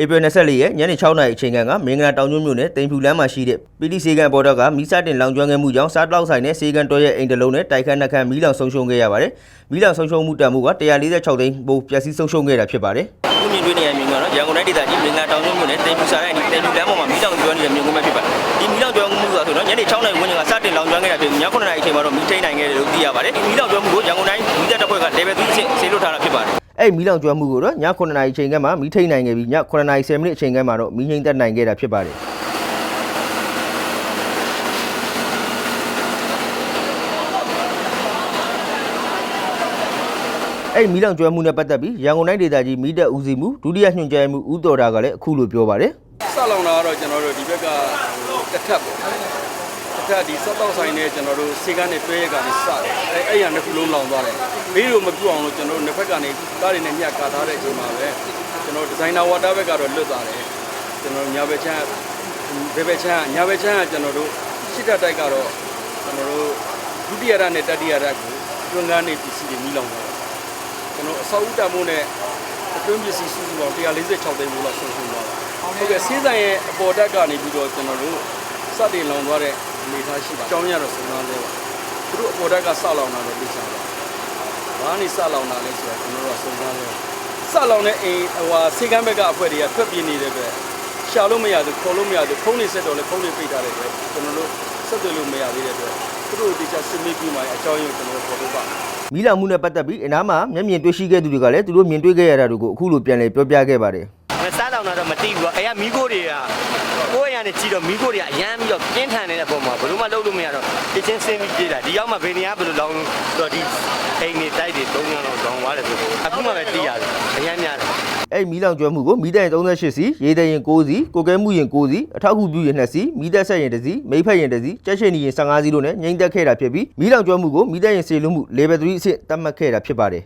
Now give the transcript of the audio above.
ဧပြီ24ရက်ညနေ6နာရီအချိန်ခန့်ကမင်္ဂလာတောင်ကျွန်းမြို့နယ်တိမ်ဖြူလမ်းမှာရှိတဲ့ပီတိစေကန်ပေါ်တော့ကမီးစတင်လောင်ကျွမ်းခဲ့မှုကြောင့်စားတောက်ဆိုင်နဲ့စေကန်တော်ရဲ့အိမ်တစ်လုံးနဲ့တိုက်ခတ်နှက်ခတ်မီးလောင်ဆုံးရှုံးခဲ့ရပါတယ်။မီးလောင်ဆုံးရှုံးမှုတန်မှုက146သိန်းပိုပျက်စီးဆုံးရှုံးခဲ့တာဖြစ်ပါတယ်။အခုမြင်တွေ့နေရမြင်ကတော့ရန်ကုန်တိုင်းဒေသကြီးမင်္ဂလာတောင်ကျွန်းမြို့နယ်တိမ်ဖြူဆိုင်ရဲ့တိမ်ဖြူလမ်းပေါ်မှာမီးလောင်ကျွမ်းနေတဲ့မြင်ကွင်းပဲဖြစ်ပါတယ်။ဒီမီးလောင်ကျွမ်းမှုကဆိုတော့ညနေ6နာရီဝန်းကျင်ကစတင်လောင်ကျွမ်းခဲ့တာဖြစ်ပြီးည9နာရီအချိန်မှာတော့မီးထိန်နိုင်ခဲ့တယ်လို့သိရပါတယ်။ဒီမီးလောင်ကျွမ်းမှုကိုရန်ကုန်တိုင်းမီးတပ်တပ်ဖွဲ့က level 3အဆင့်ဆေးလွတ်ထားတာဖြစ်ပါတယ်။ အဲ့မီးလောင်ကျွမ်းမှုကိုတော့ည9နာရီအချိန်ကမှမီးထိန်နိုင်ခဲ့ပြီးည9နာရီ10မိနစ်အချိန်ကမှတော့မီးငြိမ်းသက်နိုင်ခဲ့တာဖြစ်ပါတယ်။အဲ့ဒီမီးလောင်ကျွမ်းမှုနဲ့ပတ်သက်ပြီးရန်ကုန်တိုင်းဒေသကြီးမီးတပ်ဦးစီးမှုဒုတိယညွှန်ကြားရေးမှူးဦးတော်တာကလည်းအခုလိုပြောပါတယ်စလောင်တာကတော့ကျွန်တော်တို့ဒီဘက်ကတစ်ထပ်ပေါ့တစ် ထပ်ဒီစက်တော့ဆိုင်နဲ့ကျွန်တော်တို့စေကန်းနဲ့တွဲရက်ကနေစတယ်အဲအဲ့ရနှစ်ခုလုံးလောင်သွားတယ်ဘေးလိုမပြတ်အောင်လို့ကျွန်တော်တို့နှစ်ဖက်ကနေကားတွေနဲ့ညှက်ကာထားတဲ့အချိန်မှာပဲကျွန်တော်ဒီဇိုင်နာဝါတာဘက်ကတော့လွတ်သွားတယ်ကျွန်တော်ညာဘက်ချမ်းဘယ်ဘက်ချမ်းညာဘက်ချမ်းကကျွန်တော်တို့ရှစ်ထပ်တိုက်ကတော့ကျွန်တော်တို့ဒုတိယရနဲ့တတိယရကိုကျွန်းကန်းနေပစ္စည်းတွေမိလောင်သွားတယ်ကျွန်တော်အစောဥတမိုးနဲ့အတွင်းပစ္စည်းစုစုပေါင်း146သိန်းဘူးလောက်ဆုံးရှုံးသွားတာဟုတ်ကဲ့ဆေးဆိုင်ရဲ့အပေါ်တက်ကနေပြီးတော့ကျွန်တော်တို့စတင်လောင်သွားတဲ့ အနေအထားရှိပါအကြောင်းရတော့စဉ်းစားလဲပါသူတို့အပေါ်တက်ကစလောင်တာတော့သိချင်ပါဘာနေစလောင်တာလဲဆိုတော့ကျွန်တော်တို့ကစဉ်းစားလဲစလောင်တဲ့အိမ်ဟိုဟာဆေးကမ်းဘက်ကအဖွဲ့တွေကထွက်ပြေးနေတဲ့အတွက်ရှာလို့မရဘူးခေါ်လို့မရဘူးဖုန်းနေဆက်တော့လဲဖုန်းတွေပိတ်ထားတယ်ပဲကျွန်တော်တို့ဆက်သွယ်လို့မရသေးတဲ့အတွက်သူတို့ဒီချက်စစ်မေးပြီးမှအကြောင်းရင်းကိုကျွန်တော်တို့ပေါ်လို့ပါမီးလောင်မှုနဲ့ပတ်သက်ပြီးအနားမှာမျက်မြင်တွေ့ရှိခဲ့သူတွေကလည်းသူတို့မြင်တွေ့ခဲ့ရတာတွေကိုအခုလိုပြန်လည်ပြောပြခဲ့ပါတယ် စားတောင်တော့မသိဘူးပေါ့အဲကမီးခိုးတွေကကိုယ့်ရနဲ့ကြည့်တော့မီးခိုးတွေကအရမ်းပြီးတော့ပြင်းထန်နေတဲ့ပုံမှာဘယ်လိုမှလုပ်လို့မရတော့တချင်းဆင်းပြီးပြေးတာဒီရောက်မှဘယ်နေရာဘယ်လိုလောင်းတော့ဒီအိမ်နေတိုက်တွေ၃ညလောက်လောင်းသွားတယ်ဆိုတော့အခုမှပဲသိရတယ်အရမ်းများတယ်အဲ့ဒီမီးလောင်ကျွမ်းမှုကိုမီးတပ်ရင်38စီရေတပ်ရင်6စီကိုကဲမှုရင်6စီအထောက်အကူပြုရင်2စီမီးတပ်ဆက်ရင်1စီမိဖက်ရင်1စီကြက်ရှင်နီရင်15စီတို့နဲ့ငိမ့်သက်ခဲ့တာဖြစ်ပြီးမီးလောင်ကျွမ်းမှုကိုမီးတပ်ရင်စေလွှတ်မှု level 3အဆင့်သတ်မှတ်ခဲ့တာဖြစ်ပါတယ်